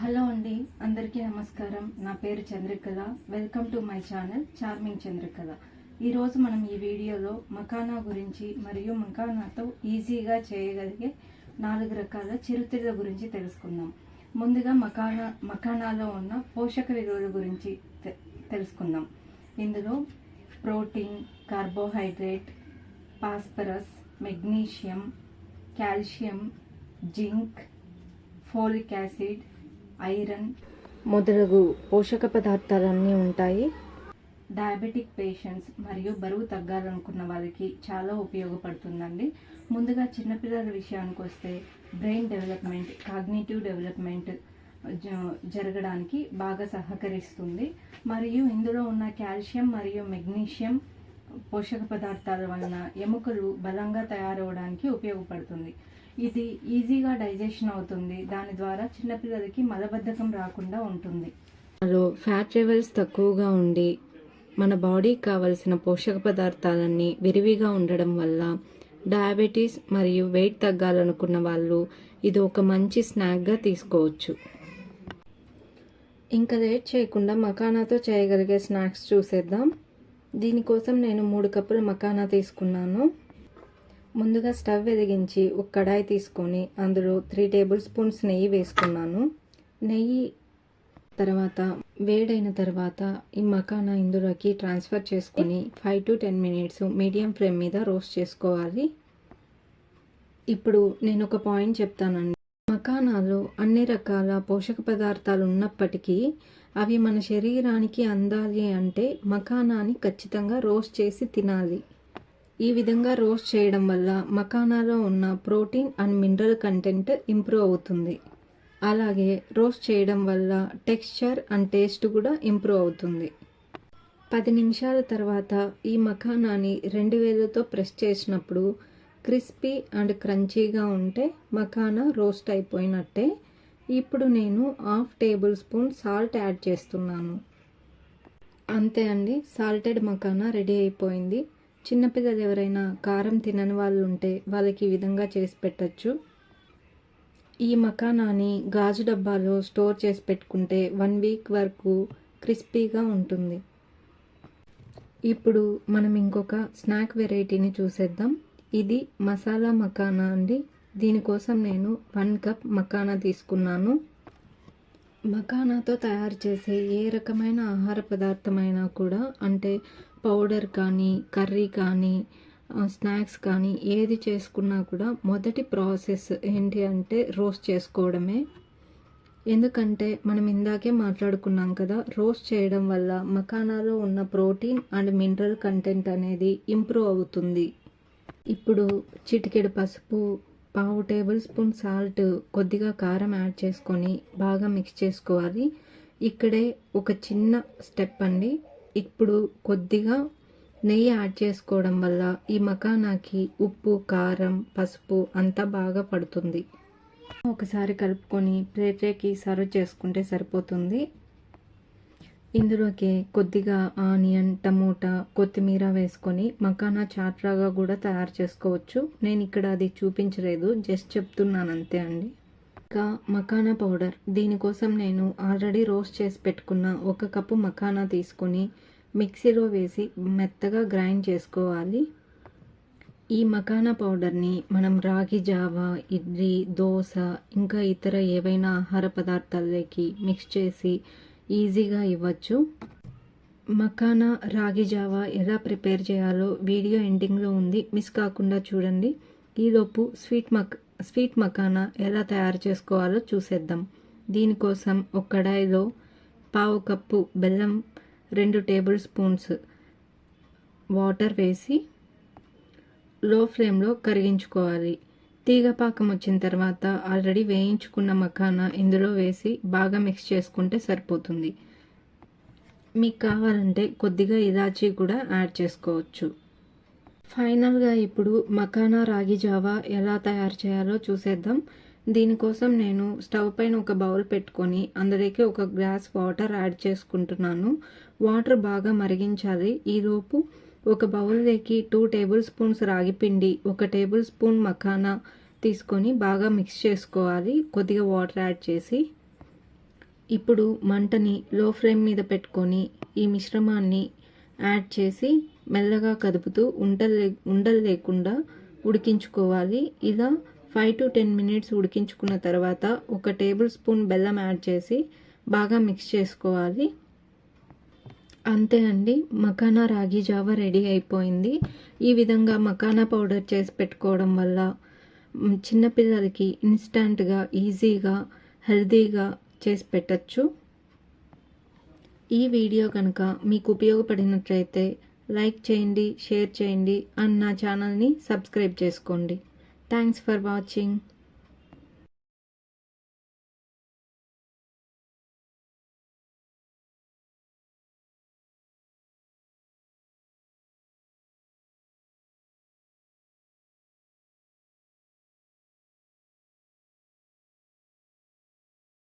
Hello అండి అందరికీ నమస్కారం. నా పేరు Chandrakala. Welcome to my channel charming Chandrakala ఈరోజు మనం ఈ వీడియోలో మకానా గురించి మరియు మకానాతో ఈజీగా చేయగలిగే నాలుగు రకాల చిరుతిళ్ళ గురించి తెలుసుకుందాం. ముందుగా మకానా మకానాలో ఉన్న పోషక విలువల గురించి తె- తెలుసుకుందాం. ఇందులో protein carbohydrate phosphorus magnesium calcium zinc folic acid iron మొదలగు పోషక పదార్థాలన్నీ ఉంటాయి. డయాబెటిక్ పేషెంట్స్ మరియు బరువు తగ్గాలనుకున్న వాళ్ళకి చాలా ఉపయోగపడుతుందండి. ముందుగా చిన్నపిల్లల విషయానికి వస్తే బ్రెయిన్ డెవలప్మెంట్ కాగ్నేటివ్ డెవలప్మెంట్ జరగడానికి బాగా సహకరిస్తుంది. మరియు ఇందులో ఉన్న కాల్షియం మరియు మెగ్నీషియం పోషక పదార్థాల వలన ఎముకలు బలంగా తయారవడానికి ఉపయోగపడుతుంది. ఇది ఈజీగా డైజెషన్ అవుతుంది. దాని ద్వారా చిన్నపిల్లలకి మలబద్ధకం రాకుండా ఉంటుంది. లో ఫ్యాట్ లెవెల్స్ తక్కువగా ఉండి మన బాడీకి కావలసిన పోషక పదార్థాలన్నీ విరివిగా ఉండడం వల్ల డయాబెటీస్ మరియు వెయిట్ తగ్గాలనుకున్న వాళ్ళు ఇది ఒక మంచి స్నాక్గా తీసుకోవచ్చు. ఇంకా లేట్ చేయకుండా మకానాతో చేయగలిగే స్నాక్స్ చూసేద్దాం. దీనికోసం నేను మూడు కప్పుల మకానా తీసుకున్నాను. ముందుగా స్టవ్ వెలిగించి ఒక కడాయి తీసుకొని అందులో త్రీ టేబుల్ స్పూన్స్ నెయ్యి వేసుకున్నాను. నెయ్యి తర్వాత వేడైన తర్వాత ఈ మకానా ఇందులోకి ట్రాన్స్ఫర్ చేసుకొని five to ten minutes medium flame మీద రోస్ట్ చేసుకోవాలి. ఇప్పుడు నేను ఒక పాయింట్ చెప్తానండి. మకానాలో అన్ని రకాల పోషక పదార్థాలు ఉన్నప్పటికీ అవి మన శరీరానికి అందాలి అంటే మకానాని ఖచ్చితంగా రోస్ట్ చేసి తినాలి. ఈ విధంగా రోస్ట్ చేయడం వల్ల మకానాలో ఉన్న protein and mineral content improve అవుతుంది. అలాగే రోస్ట్ చేయడం వల్ల టెక్స్చర్ అండ్ టేస్ట్ కూడా ఇంప్రూవ్ అవుతుంది. పది నిమిషాల తర్వాత ఈ మఖానాని రెండు వేలతో ప్రెస్ చేసినప్పుడు క్రిస్పీ అండ్ క్రంచీగా ఉంటే మఖానా రోస్ట్ అయిపోయినట్టే. ఇప్పుడు నేను half tablespoon salt add చేస్తున్నాను. అంతే అండి సాల్టెడ్ మకానా రెడీ అయిపోయింది. చిన్నపిల్లలు ఎవరైనా కారం తినని వాళ్ళు ఉంటే వాళ్ళకి ఈ విధంగా చేసి పెట్టచ్చు. ఈ మకానాని గాజు డబ్బాలో స్టోర్ చేసి పెట్టుకుంటే వన్ వీక్ వరకు క్రిస్పీగా ఉంటుంది. ఇప్పుడు మనం ఇంకొక స్నాక్ వెరైటీని చూసేద్దాం. ఇది మసాలా మకానా అండి. దీనికోసం నేను వన్ కప్ మకానా తీసుకున్నాను. మకానాతో తయారు చేసే ఏ రకమైన ఆహార పదార్థమైనా కూడా అంటే పౌడర్ కానీ కర్రీ కానీ స్నాక్స్ కానీ ఏది చేసుకున్నా కూడా మొదటి ప్రాసెస్ ఏంటి అంటే రోస్ట్ చేసుకోవడమే. ఎందుకంటే మనం ఇందాకే మాట్లాడుకున్నాం కదా రోస్ట్ చేయడం వల్ల మకానాలో ఉన్న ప్రోటీన్ అండ్ మినరల్ కంటెంట్ అనేది ఇంప్రూవ్ అవుతుంది. ఇప్పుడు చిటికెడు పసుపు పావు టేబుల్ స్పూన్ సాల్ట్ కొద్దిగా కారం యాడ్ చేసుకొని బాగా మిక్స్ చేసుకోవాలి. ఇక్కడే ఒక చిన్న స్టెప్ అండి. ఇప్పుడు కొద్దిగా నెయ్యి యాడ్ చేసుకోవడం వల్ల ఈ మకానాకి ఉప్పు కారం పసుపు అంతా బాగా పడుతుంది. ఒకసారి కలుపుకొని ప్లేట్లోకి సర్వ్ చేసుకుంటే సరిపోతుంది. ఇందులోకి కొద్దిగా ఆనియన్ టమోటా కొత్తిమీర వేసుకొని మకానా చాట్రాగా కూడా తయారు చేసుకోవచ్చు. నేను ఇక్కడ అది చూపించలేదు జస్ట్ చెప్తున్నాను అంతే అండి. ఇంకా మకానా పౌడర్. దీనికోసం నేను ఆల్రెడీ రోస్ట్ చేసి పెట్టుకున్న ఒక కప్పు మకానా తీసుకొని మిక్సీలో వేసి మెత్తగా గ్రైండ్ చేసుకోవాలి. ఈ మకానా పౌడర్ని మనం రాగి జావా ఇడ్లీ దోశ ఇంకా ఇతర ఏవైనా ఆహార పదార్థాలకి మిక్స్ చేసి ఈజీగా ఇవ్వచ్చు. మకానా రాగి జావా ఎలా ప్రిపేర్ చేయాలో వీడియో ఎండింగ్లో ఉంది. మిస్ కాకుండా చూడండి. ఈలోపు స్వీట్ మక్ స్వీట్ మకానా ఎలా తయారు చేసుకోవాలో చూసేద్దాం. దీనికోసం ఒక కడాయిలో పావు కప్పు బెల్లం రెండు టేబుల్ స్పూన్స్ వాటర్ వేసి లో ఫ్లేమ్లో కరిగించుకోవాలి. తీగ పాకం వచ్చిన తర్వాత ఆల్రెడీ వేయించుకున్న మకానా ఇందులో వేసి బాగా మిక్స్ చేసుకుంటే సరిపోతుంది. మీకు కావాలంటే కొద్దిగా ఇదాచి కూడా యాడ్ చేసుకోవచ్చు. ఫైనల్గా ఇప్పుడు మకానా రాగి జావా ఎలా తయారు చేయాలో చూసేద్దాం. దీనికోసం నేను స్టవ్ పైన ఒక బౌల్ పెట్టుకొని అందులోకి ఒక గ్లాస్ వాటర్ యాడ్ చేసుకుంటున్నాను. వాటర్ బాగా మరిగించాలి. ఈలోపు ఒక బౌల్లోకి టూ టేబుల్ స్పూన్స్ రాగి పిండి ఒక టేబుల్ స్పూన్ మఖానా తీసుకొని బాగా మిక్స్ చేసుకోవాలి. కొద్దిగా వాటర్ యాడ్ చేసి ఇప్పుడు మంటని లో ఫ్లేమ్ మీద పెట్టుకొని ఈ మిశ్రమాన్ని యాడ్ చేసి మెల్లగా కదుపుతూ ఉండలు ఉండలు లేకుండా ఉడికించుకోవాలి. ఇలా ఫైవ్ టు టెన్ మినిట్స్ ఉడికించుకున్న తర్వాత ఒక టేబుల్ స్పూన్ బెల్లం యాడ్ చేసి బాగా మిక్స్ చేసుకోవాలి. అంతే అండి మకానా రాగి జావా రెడీ అయిపోయింది. ఈ విధంగా మకానా పౌడర్ చేసి పెట్టుకోవడం వల్ల చిన్నపిల్లలకి ఇన్స్టంట్గా ఈజీగా హెల్దీగా చేసి పెట్టచ్చు. ఈ వీడియో కనుక మీకు ఉపయోగపడినట్లయితే లైక్ చేయండి షేర్ చేయండి అండ్ నా ఛానల్ని సబ్స్క్రైబ్ చేసుకోండి. Thanks for watching